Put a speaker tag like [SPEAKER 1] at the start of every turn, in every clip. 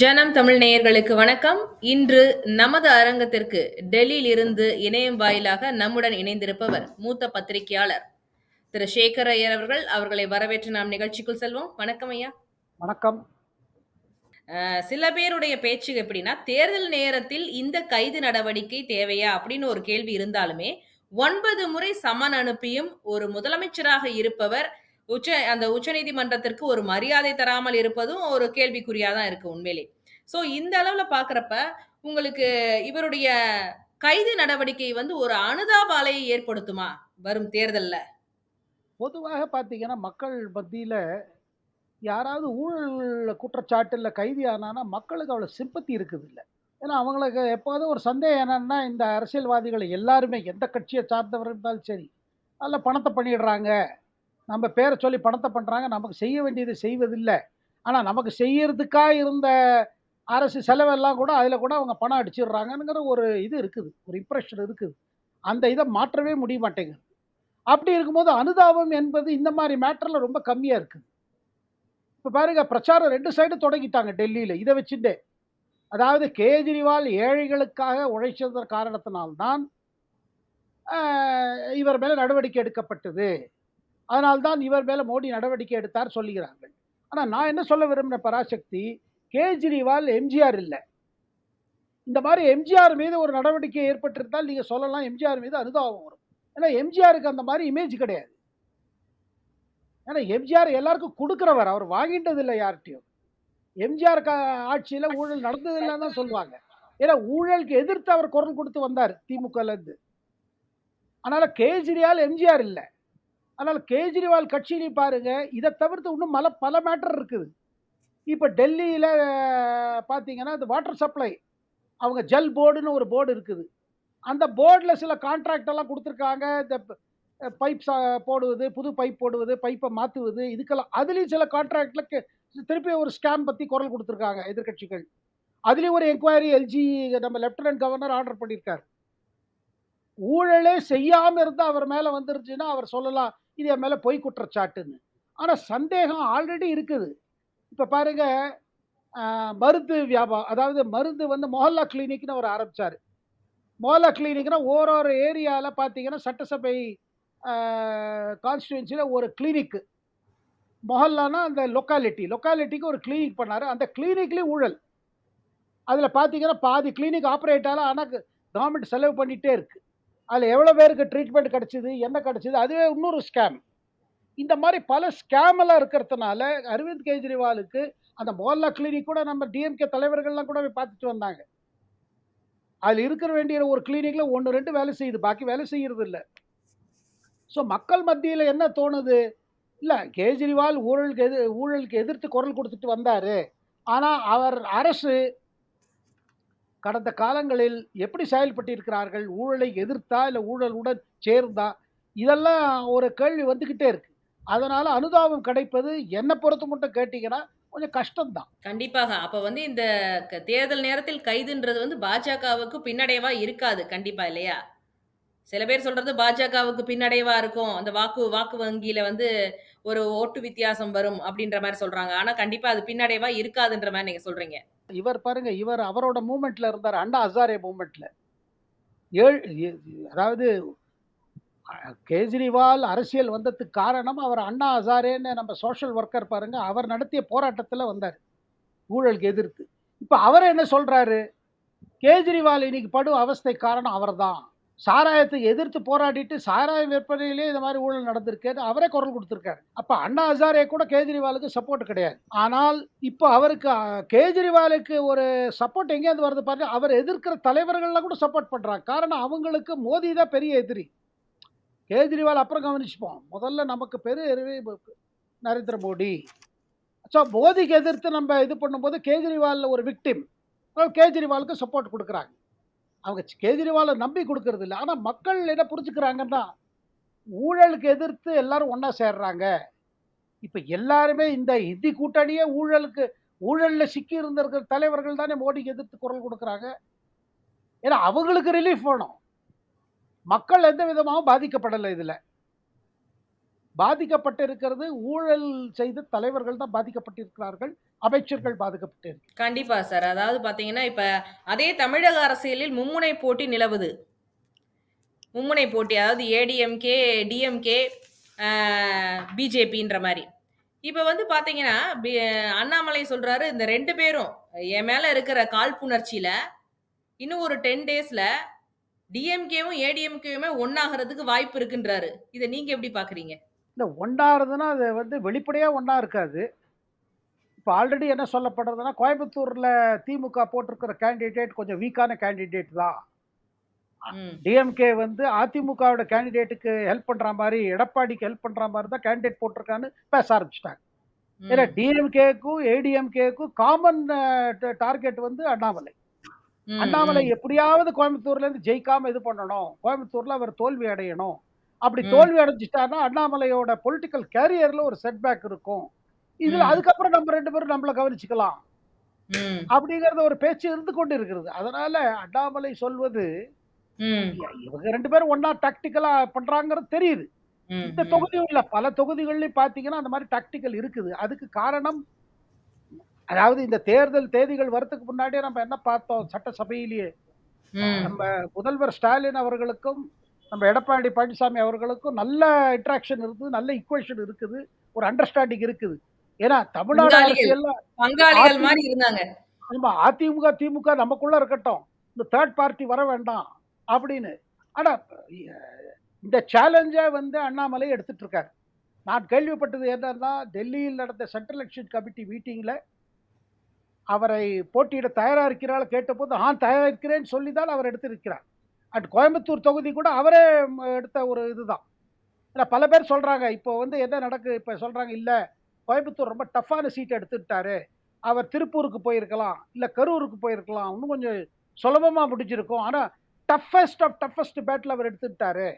[SPEAKER 1] ஜனம் தமிழ் நேயர்களுக்கு வணக்கம். இன்று நமது அரங்கத்திற்கு டெல்லியில் இருந்து இணையம் வாயிலாக நம்முடன் இணைந்திருப்பவர் மூத்த பத்திரிகையாளர் திரு சேகர் ஐயர் அவர்கள். அவர்களை வரவேற்று நாம் நிகழ்ச்சிக்குள் செல்வோம். வணக்கம் ஐயா.
[SPEAKER 2] வணக்கம்.
[SPEAKER 1] சில பேருடைய பேச்சு எப்படின்னா தேர்தல் நேரத்தில் இந்த கைது நடவடிக்கை தேவையா அப்படின்னு ஒரு கேள்வி இருந்தாலுமே ஒன்பது முறை சமன் அனுப்பியும் ஒரு முதலமைச்சராக இருப்பவர் உச்ச அந்த உச்சநீதிமன்றத்திற்கு ஒரு மரியாதை தராமல் இருப்பதும் ஒரு கேள்விக்குறியா தான் இருக்கு உண்மையிலே. ஸோ இந்த அளவுல பாக்குறப்ப உங்களுக்கு இவருடைய கைது நடவடிக்கை வந்து ஒரு அனுதாபாலையை ஏற்படுத்துமா வரும் தேர்தல்ல?
[SPEAKER 2] பொதுவாக பார்த்தீங்கன்னா மக்கள் மத்தியில யாராவது ஊழல் குற்றச்சாட்டுல கைதி ஆனானா மக்களுக்கு அவ்வளோ சிம்பத்தி இருக்குது இல்லை ஏன்னா அவங்களுக்கு எப்போதும் ஒரு சந்தேகம் என்னன்னா இந்த அரசியல்வாதிகள் எல்லாருமே எந்த கட்சியை சார்ந்தவர் இருந்தாலும் சரி அதில் பணத்தை பண்ணிடுறாங்க நம்ம பேரை சொல்லி பணத்தை பண்ணுறாங்க நமக்கு செய்ய வேண்டியதை செய்வதில்லை. ஆனால் நமக்கு செய்யறதுக்காக இருந்த அரசு செலவெல்லாம் கூட அதில் கூட அவங்க பணம் அடிச்சிடுறாங்கங்கிற ஒரு இது இருக்குது. ஒரு இம்ப்ரெஷன் இருக்குது. அந்த இதை மாற்றவே முடிய மாட்டேங்குது. அப்படி இருக்கும்போது அனுதாபம் என்பது இந்த மாதிரி மேட்டரில் ரொம்ப கம்மியாக இருக்குது. இப்போ பாருங்க பிரச்சாரம் ரெண்டு சைடு தொடங்கிட்டாங்க டெல்லியில். இதை வச்சுட்டு. அதாவது கேஜ்ரிவால் ஏழைகளுக்காக உழைச்சதன் காரணத்தினால்தான் இவர் மேலே நடவடிக்கை எடுக்கப்பட்டது. அதனால்தான் இவர் மேலே மோடி நடவடிக்கை எடுத்தார் சொல்லுகிறார்கள். ஆனால் நான் என்ன சொல்ல விரும்பின பராசக்தி கேஜ்ரிவால் எம்ஜிஆர் இல்லை. இந்த மாதிரி எம்ஜிஆர் மீது ஒரு நடவடிக்கை ஏற்பட்டிருந்தால் நீங்கள் சொல்லலாம் எம்ஜிஆர் மீது அனுதாபம் வரும். ஏன்னா எம்ஜிஆருக்கு அந்த மாதிரி இமேஜ் கிடையாது. ஏன்னா எம்ஜிஆர் எல்லாருக்கும் கொடுக்குறவர் அவர் வாங்கிட்டது இல்லை யார்கிட்டையும். எம்ஜிஆர் கா ஆட்சியில் ஊழல் நடந்ததில்லைன்னு தான் சொல்லுவாங்க. ஏன்னா ஊழலுக்கு எதிர்த்து அவர் குரல் கொடுத்து வந்தார் திமுகலேருந்து. அதனால் கேஜ்ரிவால் எம்ஜிஆர் இல்லை. ஆனால் கேஜ்ரிவால் கட்சியிலையும் பாருங்க இதை தவிர்த்து இன்னும் மல பல மேட்டர் இருக்குது. இப்போ டெல்லியில் பார்த்தீங்கன்னா இந்த வாட்டர் சப்ளை அவங்க ஜல் போர்டுன்னு ஒரு போர்டு இருக்குது. அந்த போர்டில் சில கான்ட்ராக்ட் எல்லாம் கொடுத்துருக்காங்க. இந்த பைப் போடுவது புது பைப் போடுவது பைப்பை மாற்றுவது இதுக்கெல்லாம் அதுலேயும் சில கான்ட்ராக்டில் திருப்பி ஒரு ஸ்கேம் பற்றி குரல் கொடுத்துருக்காங்க எதிர்க்கட்சிகள். அதுலேயும் ஒரு என்கொயரி எல்ஜி நம்ம லெப்டினன்ட் கவர்னர் ஆர்டர் பண்ணியிருக்காரு. ஊழலே செய்யாமல் இருந்து அவர் மேலே வந்துருச்சுன்னா அவர் சொல்லலாம் இது என் மேலே பொய் குற்றச்சாட்டுன்னு. ஆனால் சந்தேகம் ஆல்ரெடி இருக்குது. இப்போ பாருங்க மருந்து வியாபாரம் அதாவது மருந்து வந்து மொஹல்லா கிளினிக்னு அவர் ஆரம்பிச்சார். மொஹல்லா கிளினிக்னா ஓரொரு ஏரியாவில் பார்த்தீங்கன்னா சட்டசபை கான்ஸ்டியூன்சியில் ஒரு கிளினிக்கு மொஹல்லானா அந்த லொக்காலிட்டி லொக்காலிட்டிக்கு ஒரு கிளினிக் பண்ணார். அந்த கிளினிக்லேயும் ஊழல். அதில் பார்த்தீங்கன்னா பாதி கிளினிக் ஆப்ரேட் ஆனால் ஆனால் கவர்மெண்ட் செலவு பண்ணிகிட்டே இருக்குது அதில் எவ்வளோ பேருக்கு ட்ரீட்மெண்ட் கிடச்சிது என்ன கிடச்சிது அதுவே இன்னொரு ஸ்கேம் இந்த மாதிரி பல ஸ்கேமெல்லாம் இருக்கிறதுனால அரவிந்த் கெஜ்ரிவாலுக்கு அந்த மொஹல்லா கிளினிக் கூட நம்ம டிஎம்கே தலைவர்கள்லாம் கூட போய் பார்த்துட்டு வந்தாங்க. அதில் இருக்கிற வேண்டிய ஒரு கிளினிக்கில் ஒன்று ரெண்டு வேலை செய்யுது பாக்கி வேலை செய்கிறது இல்லை. ஸோ மக்கள் மத்தியில் என்ன தோணுது? இல்லை கேஜ்ரிவால் ஊழலுக்கு எது ஊழலுக்கு எதிர்த்து குரல் கொடுத்துட்டு வந்தார். ஆனால் அவர் அரசு கடந்த காலங்களில் எப்படி செயல்பட்டிருக்கிறார்கள்? ஊழலை எதிர்த்தா இல்லை ஊழலுடன் சேர்ந்தா? இதெல்லாம் ஒரு கேள்வி வந்துக்கிட்டே இருக்கு. அதனால் அனுதாபம் கிடைப்பது என்னை பொறுத்து மட்டும் கேட்டிங்கன்னா கொஞ்சம் கஷ்டம்தான்.
[SPEAKER 1] கண்டிப்பாக. அப்ப வந்து இந்த க- தேர்தல் நேரத்தில் கைதுன்றது வந்து பாஜகவுக்கு பின்னடைவா இருக்காது. கண்டிப்பா இல்லையா? சில பேர் சொல்றது பாஜகவுக்கு பின்னடைவா இருக்கும். அந்த வாக்கு வாக்கு வங்கியில வந்து ஒரு ஓட்டு வித்தியாசம் வரும் அப்படின்ற மாதிரி சொல்றாங்க. ஆனா கண்டிப்பா அது பின்னடைவா இருக்காதுன்ற மாதிரி நீங்க சொல்றீங்க.
[SPEAKER 2] இவர் பாருங்க இவர் அவரோட மூமெண்ட்ல இருந்தார் அண்ணா ஹசாரே மூமெண்ட்ல ஏழு அதாவது கேஜ்ரிவால் அரசியல் வந்ததுக்கு காரணம் அவர் அண்ணா ஹசாரேன்னு நம்ம சோஷியல் ஒர்க்கர் பாருங்க அவர் நடத்திய போராட்டத்தில் வந்தார் ஊழலுக்கு எதிர்த்து. இப்போ அவர் என்ன சொல்கிறாரு கேஜ்ரிவால் இன்னைக்கு படும் அவஸ்தை காரணம் அவர் தான் சாராயத்தை எதிர்த்து போராடிட்டு சாராய விற்பனையிலே இந்த மாதிரி ஊழல் நடந்திருக்குன்னு அவரே குரல் கொடுத்துருக்காரு. அப்போ அண்ணா ஹசாரே கூட கேஜ்ரிவாலுக்கு சப்போர்ட் கிடையாது. ஆனால் இப்போ அவருக்கு கேஜ்ரிவாலுக்கு ஒரு சப்போர்ட் எங்கேருந்து வருது பாருங்க அவர் எதிர்க்கிற தலைவர்கள்லாம் கூட சப்போர்ட் பண்ணுறாங்க காரணம் அவங்களுக்கு மோடி தான் பெரிய எதிரி. கேஜ்ரிவால் அப்புறம் கவனிச்சுப்போம். முதல்ல நமக்கு பெரு நரேந்திர மோடி. ஸோ மோடிக்கு எதிர்த்து நம்ம இது பண்ணும்போது கேஜ்ரிவாலில் ஒரு விக்டிம் கேஜ்ரிவாலுக்கு சப்போர்ட் கொடுக்குறாங்க. அவங்க கெஜ்ரிவாலை நம்பி கொடுக்கறது இல்லை. ஆனால் மக்கள் என்ன புரிஞ்சுக்கிறாங்கன்னா ஊழலுக்கு எதிர்த்து எல்லாரும் ஒன்றா சேர்றாங்க. இப்போ எல்லாருமே இந்த இந்தி கூட்டணியே ஊழலுக்கு ஊழலில் சிக்கி இருந்திருக்கிற தலைவர்கள் தானே மோடிக்கு எதிர்த்து குரல் கொடுக்குறாங்க. ஏன்னா அவங்களுக்கு ரிலீஃப் வேணும். மக்கள் எந்த விதமாகவும் பாதிக்கப்படலை இதில். பாதிக்கப்பட்டிருக்கிறது ஊழல் செய்த தலைவர்கள் தான் பாதிக்கப்பட்டிருக்கிறார்கள். அமைச்சர்கள் பாதிக்கப்பட்டு
[SPEAKER 1] கண்டிப்பா சார். அதாவது பார்த்தீங்கன்னா, இப்ப அதே தமிழக அரசியலில் மும்முனை போட்டி நிலவுது. மும்முனை போட்டி. அதாவது ஏடிஎம்கே, டிஎம்கே, பிஜேபின்ற மாதிரி இப்போ வந்து பார்த்தீங்கன்னா, அண்ணாமலை சொல்கிறாரு இந்த ரெண்டு பேரும் என் மேலே இருக்கிற காழ்ப்புணர்ச்சியில் இன்னும் ஒரு டென் டேஸில் டிஎம்கேவும், ஏடிஎம்கேவுமே ஒன்றாகிறதுக்கு வாய்ப்பு இருக்குன்றாரு. இதை நீங்கள் எப்படி பார்க்குறீங்க?
[SPEAKER 2] இல்ல ஒண்ணாறதுன்னா, அது வந்து வெளிப்படையா ஒண்ணா இருக்காது. இப்ப ஆல்ரெடி என்ன சொல்லப்படுறதுன்னா, கோயம்புத்தூர்ல திமுக போட்டிருக்கிற கேண்டிடேட் கொஞ்சம் வீக்கான கேண்டிடேட் தான். டிஎம்கே வந்து அதிமுகவோட கேண்டிடேட்டுக்கு ஹெல்ப் பண்ற மாரி, எடப்பாடிக்கு ஹெல்ப் பண்ற மாரி தான் கேண்டிடேட் போட்டிருக்கான்னு பேச ஆரம்பிச்சுட்டாங்க. ஏன்னா. டிஎம்கேக்கும், ஏடிஎம்கேக்கும் காமன் டார்கெட் வந்து அண்ணாமலை. அண்ணாமலை. எப்படியாவது கோயம்புத்தூர்ல இருந்து ஜெயிக்காம இது பண்ணணும். கோயம்புத்தூர்ல அவர் தோல்வி அடையணும். அப்படி. தோல்வி அடைஞ்சுட்டாருன்னா, அண்ணாமலையோட பொலிட்டிக்கல் கேரியர்ல ஒரு செட்பேக் இருக்கும். இதுல. அதுக்கப்புறம் நம்ம 2 பேரும் நம்மள கவனிச்சுக்கலாம். அப்படிங்கிறது ஒரு பேச்சு இருந்து கொண்டு இருக்கிறது. அதனால அண்ணாமலை சொல்வது, இவங்க 2 பேரும் ஒண்ணா டாக்டிக்கலா பண்றாங்கிறது தெரியுது. இந்த. தொகுதியும் இல்ல, பல தொகுதிகள்லயும் பார்த்தீங்கன்னா, அந்த மாரி டாக்டிக்கல் இருக்குது. அதுக்கு காரணம் அதாவது இந்த தேர்தல் தேதிகள் வரதுக்கு முன்னாடியே நம்ம என்ன பார்த்தோம் சட்டசபையிலேயே. நம்ம முதல்வர் ஸ்டாலின் அவர்களுக்கும், நம்ம எடப்பாடி பழனிசாமி அவர்களுக்கும் நல்ல இன்டராக்ஷன் இருக்குது, நல்ல ஈக்குவேஷன் இருக்குது, ஒரு அண்டர்ஸ்டாண்டிங் இருக்குது. ஏன்னா தமிழ்நாடு. அரசியல்ல
[SPEAKER 1] பங்காளிகள்
[SPEAKER 2] அதிமுக
[SPEAKER 1] மாரி இருந்தாங்க.
[SPEAKER 2] ஆமா அதிமுக, திமுக நமக்குள்ள இருக்கட்டும். இந்த தேர்ட் பார்ட்டி வர வேண்டாம் அப்படின்னு. ஆனா இந்த சேலஞ்ச வந்து அண்ணாமலை எடுத்துட்டு இருக்காரு. நான் கேள்விப்பட்டது என்னன்னா, டெல்லியில் நடந்த சென்ட்ரல் எலக்ஷன் கமிட்டி மீட்டிங்ல அவரை போட்டியிட தயாரா இருக்கிறாளா கேட்டபோது, ஆ தயாரா இருக்கிறேன்னு சொல்லி தான் அவர் எடுத்திருக்கிறார். அட் கோயம்புத்தூர் தொகுதி கூட அவரே எடுத்த ஒரு இதுதான். ஏன்னா பல பேர் சொல்கிறாங்க இப்போ வந்து என்ன நடக்கு இப்போ சொல்கிறாங்க இல்லை கோயம்புத்தூர் ரொம்ப டஃப்பான சீட் எடுத்துக்கிட்டாரு அவர் திருப்பூருக்கு போயிருக்கலாம், இல்லை கரூருக்கு போயிருக்கலாம். இன்னும் கொஞ்சம் சுலபமாக முடிஞ்சிருக்கும். ஆனால் டஃபஸ்ட் ஆஃப் டஃபஸ்ட் பேட்டில் அவர் எடுத்துக்கிட்டாரு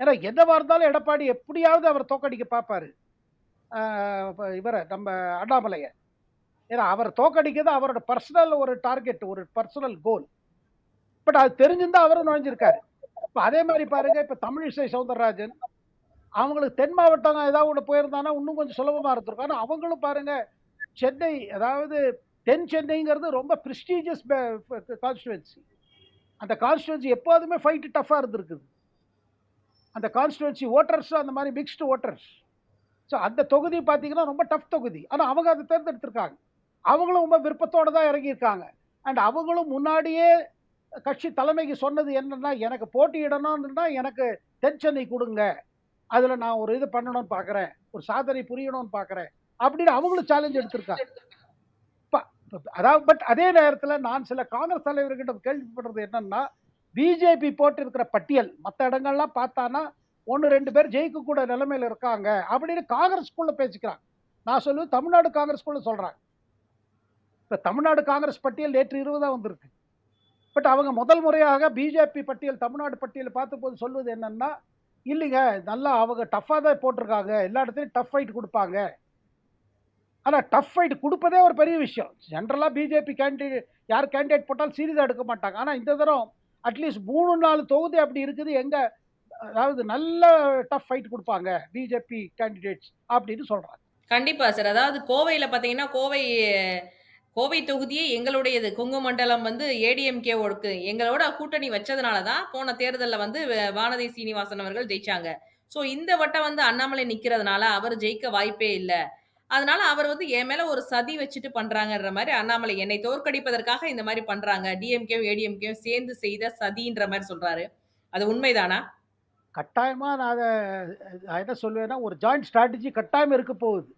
[SPEAKER 2] ஏன்னா என்னவா இருந்தாலும் எடப்பாடி எப்படியாவது அவர் தோற்கடிக்க பார்ப்பார் இவரை நம்ம அண்ணாமலையை ஏன்னா அவர் தோற்கடிக்கிறது அவரோட பர்சனல் ஒரு டார்கெட், ஒரு பர்சனல் கோல். பட் அது தெரிஞ்சிருந்தா அவரும் நுழைஞ்சிருக்காரு. இப்போ அதே மாதிரி பாருங்க, இப்போ தமிழிசை சவுந்தரராஜன், அவங்களுக்கு தென் மாவட்டம் ஏதாவது ஒன்று போயிருந்தான்னா, இன்னும் கொஞ்சம் சுலபமாக இருந்திருக்கும். ஆனால் அவங்களும் பாருங்க, சென்னை அதாவது தென் சென்னைங்கிறது ரொம்ப ப்ரிஸ்டீஜியஸ் கான்ஸ்டுவன்சி அந்த கான்ஸ்டுவன்சி எப்போதுமே ஃபைட்டு டஃப்பாக இருந்திருக்குது. அந்த கான்ஸ்டுவன்சி ஓட்டர்ஸும் அந்த மாதிரி மிக்ஸ்டு ஓட்டர்ஸ் ஸோ அந்த தொகுதி பார்த்தீங்கன்னா, ரொம்ப டஃப் தொகுதி. ஆனால் அவங்க அதை தேர்ந்தெடுத்திருக்காங்க. அவங்களும் ரொம்ப விருப்பத்தோடு தான் இறங்கியிருக்காங்க. அண்ட் அவங்களும் முன்னாடியே கட்சி தலைமைக்கு சொன்னது என்னன்னா, எனக்கு போட்டியிடணும்னா எனக்கு தென்சென்னை கொடுங்க அதில் அதுல நான் ஒரு இது பண்ணணும்னு பார்க்குறேன். ஒரு சாதனை புரியணும்னு பார்க்குறேன். அப்படின்னு அவங்களும் சேலஞ்ச் எடுத்திருக்காங்க. ப அதாவது பட் அதே நேரத்துல நான் சில காங்கிரஸ் தலைவர்கிட்ட கேள்விப்படுறது என்னன்னா, பிஜேபி போட்டிருக்கிற பட்டியல் மற்ற இடங்கள்லாம் பார்த்தான்னா, 1, 2 பேர் ஜெயிக்கக்கூட நிலைமையில இருக்காங்க. அப்படின்னு காங்கிரஸ்குள்ளே பேசிக்கிறாங்க. நான் சொல்லுவேன் தமிழ்நாடு காங்கிரஸ்குள்ளே சொல்கிறாங்க இப்போ தமிழ்நாடு காங்கிரஸ் பட்டியல் நேற்று இருபதாக தான் வந்திருக்கு. பட் அவங்க முதல் முறையாக பிஜேபி பட்டியல் தமிழ்நாடு பட்டியல் பார்த்தபோது சொல்வது என்னென்னா இல்லைங்க நல்லா அவங்க டஃப்பாக தான் போட்டிருக்காங்க. எல்லா இடத்துலையும் டஃப் ஃபைட் கொடுப்பாங்க ஆனால் டஃப் ஃபைட் கொடுப்பதே ஒரு பெரிய விஷயம். ஜென்ரலாக பிஜேபி கேண்டிடேட் யார் கேண்டிடேட் போட்டாலும் சீரியஸாக எடுக்க மாட்டாங்க. ஆனால் இந்த தரம் அட்லீஸ்ட் 3, 4 தொகுதி அப்படி இருக்குது. எங்கே அதாவது நல்ல டஃப் ஃபைட் கொடுப்பாங்க பிஜேபி கேண்டிடேட்ஸ் அப்படின்னு சொல்கிறாங்க
[SPEAKER 1] கண்டிப்பாக சார். அதாவது கோவையில் பார்த்தீங்கன்னா, கோவை கோவை தொகுதியே எங்களுடையது. கொங்கு மண்டலம் வந்து ஏடிஎம்கே ஒடுக்கு எங்களோட கூட்டணி வச்சதுனால தான் போன தேர்தலில் வந்து வ வானதி சீனிவாசன் அவர்கள் ஜெயிச்சாங்க. ஸோ இந்த வட்டம் வந்து அண்ணாமலை நிற்கிறதுனால அவர் ஜெயிக்க வாய்ப்பே இல்லை அதனால அவர் வந்து என் மேல ஒரு சதி வச்சுட்டு பண்றாங்கன்ற மாதிரி அண்ணாமலை என்னை தோற்கடிப்பதற்காக இந்த மாதிரி பண்றாங்க. டிஎம்கேவும், ஏடிஎம்கேவும் சேர்ந்து செய்த சதின்ற மாதிரி சொல்றாரு. அது உண்மைதானா?
[SPEAKER 2] கட்டாயமா நான் அதை என்ன சொல்வேன்னா, ஒரு ஜாயிண்ட் ஸ்ட்ராட்டஜி கட்டாயம் இருக்க போகுது.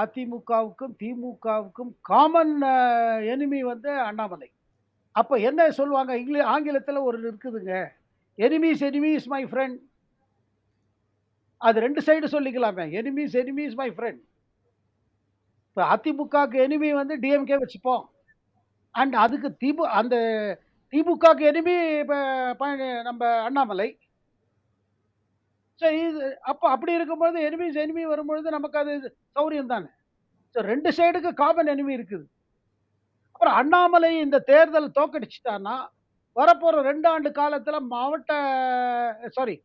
[SPEAKER 2] அதிமுகவுக்கும், திமுகவுக்கும் காமன் எனிமி வந்து அண்ணாமலை. அப்போ என்ன சொல்லுவாங்க, இங்கிலீஷ் ஆங்கிலத்தில் ஒரு இருக்குதுங்க. Enemies enemy is my friend அது ரெண்டு சைடு சொல்லிக்கலாமே. எனிமீஸ் எனிமீஸ் மை ஃப்ரெண்ட் இப்போ அதிமுகவுக்கு எனிமி வந்து டிஎம்கே வச்சுப்போம். அண்ட் அதுக்கு திமு அந்த திமுகவுக்கு எனிமி இப்போ நம்ம அண்ணாமலை. ஸோ இது அப்போ அப்படி இருக்கும்பொழுது எனிமீஸ் எனிமி வரும்பொழுது நமக்கு அது சௌரியம் தானே. ஸோ ரெண்டு சைடுக்கு காமன் எனிமி இருக்குது. அப்புறம் அண்ணாமலை இந்த தேர்தல் தோக்கடிச்சிட்டான்னா வரப்போகிற ரெண்டு ஆண்டு காலத்தில் மாவட்ட சாரி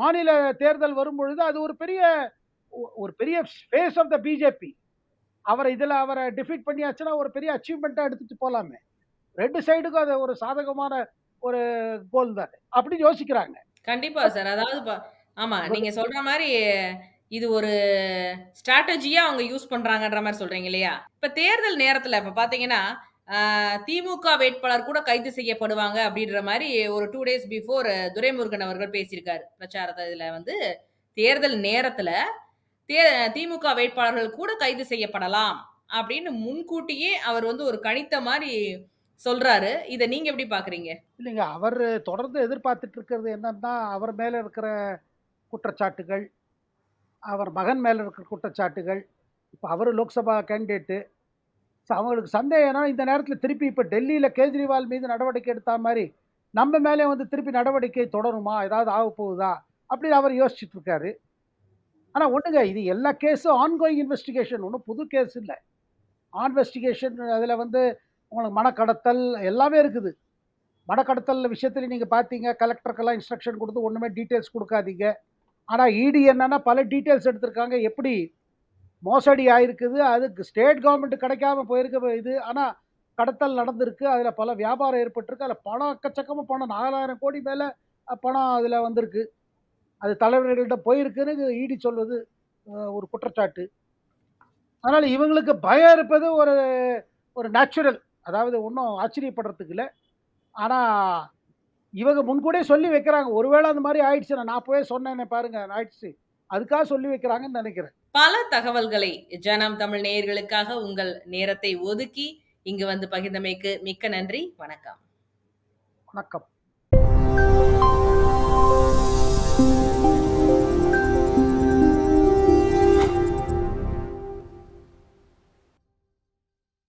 [SPEAKER 2] மாநில தேர்தல் வரும்பொழுது அது ஒரு பெரிய ஒரு பெரிய ஃபேஸ் ஆஃப் த பிஜேபி. அவரை இதில் அவரை டிஃபீட் பண்ணியாச்சுன்னா ஒரு பெரிய அச்சீவ்மெண்ட்டாக எடுத்துட்டு போகலாமே ரெண்டு சைடுக்கும் அது ஒரு சாதகமான ஒரு கோல் தானே. அப்படி யோசிக்கிறாங்க.
[SPEAKER 1] கண்டிப்பா சார். அதாவது ப ஆமா. நீங்க சொல்ற மாரி இது ஒரு ஸ்ட்ராட்டஜியா அவங்க யூஸ் பண்றாங்கன்ற மாரி சொல்றீங்க இல்லையா? இப்ப தேர்தல் நேரத்துல இப்ப பார்த்தீங்கன்னா, அ திமுக வேட்பாளர் கூட கைது செய்யப்படுவாங்க அப்படின்ற மாரி ஒரு 2 டேஸ் பிஃபோர் துரைமுருகன் அவர்கள் பேசியிருக்காரு. பிரச்சாரத்த இதுல வந்து தேர்தல் நேரத்துல தே திமுக வேட்பாளர்கள் கூட கைது செய்யப்படலாம் அப்படின்னு முன்கூட்டியே அவர் வந்து ஒரு கணித்த மாரி சொல்றாரு. இதை நீங்க எப்படி பார்க்குறீங்க?
[SPEAKER 2] இல்லைங்க. அவர் தொடர்ந்து எதிர்பார்த்துட்டு இருக்கிறது என்னன்னா, அவர் மேல இருக்கிற குற்றச்சாட்டுகள், அவர் மகன் மேல இருக்கிற குற்றச்சாட்டுகள், இப்போ அவர் லோக்சபா கேண்டிடேட்டு. ஸோ அவங்களுக்கு சந்தேகம் இந்த நேரத்தில் திருப்பி இப்போ டெல்லியில் கேஜ்ரிவால் மீது நடவடிக்கை எடுத்தா மாதிரி நம்ம மேலே வந்து திருப்பி நடவடிக்கை தொடருமா? ஏதாவது ஆகப்போகுதா? அப்படின்னு அவர் யோசிச்சுட்டு இருக்காரு. ஆனால் ஒன்றுங்க இது எல்லா கேஸும் ஆன்கோயிங் இன்வெஸ்டிகேஷன் ஒன்றும் புது கேஸ் இல்லை ஆன்வெஸ்டிகேஷன் அதில் வந்து உங்களுக்கு மனக்கடத்தல் எல்லாமே இருக்குது. மனக்கடத்தல் விஷயத்தில் நீங்கள் பார்த்தீங்க, கலெக்டருக்கெல்லாம் இன்ஸ்ட்ரக்ஷன் கொடுத்து ஒன்றுமே டீட்டெயில்ஸ் கொடுக்காதீங்க ஆனால் இடி என்னன்னா பல டீட்டெயில்ஸ் எடுத்திருக்காங்க. எப்படி மோசடி ஆயிருக்குது. அதுக்கு ஸ்டேட் கவர்மெண்ட் கிடைக்காம போயிருக்க இது. ஆனால் கடத்தல் நடந்திருக்கு. அதில் பல வியாபாரம் ஏற்பட்டிருக்கு. அதில் பணம் அக்கச்சக்கமாக பணம் 4000 கோடி மேலே பணம் அதில் வந்திருக்கு. அது தலைவர்கள்ட்ட போயிருக்குன்னு இடி சொல்வது ஒரு குற்றச்சாட்டு. அதனால் இவங்களுக்கு பயம் இருப்பது ஒரு ஒரு நேச்சுரல். அதாவது ஒண்ணும் ஆச்சரியப்படுறதுக்கு இல்ல. ஆனா இவங்க முன்கூட்டியே சொல்லி வைக்கிறாங்க. ஒருவேள அந்த மாரி ஆயிடுச்சுன்னா, நான் அப்பவே சொன்னேனே பாருங்க ஆயிடுச்சு. அதுக்காக சொல்லி வைக்கிறாங்கன்னு நெனைக்கிறேன்.
[SPEAKER 1] பல தகவல்களை ஜனம் தமிழ் நேயர்களுக்காக உங்கள் நேரத்தை ஒதுக்கி இங்கு வந்து பகிர்ந்தமைக்கு மிக்க நன்றி. வணக்கம்.
[SPEAKER 2] வணக்கம்.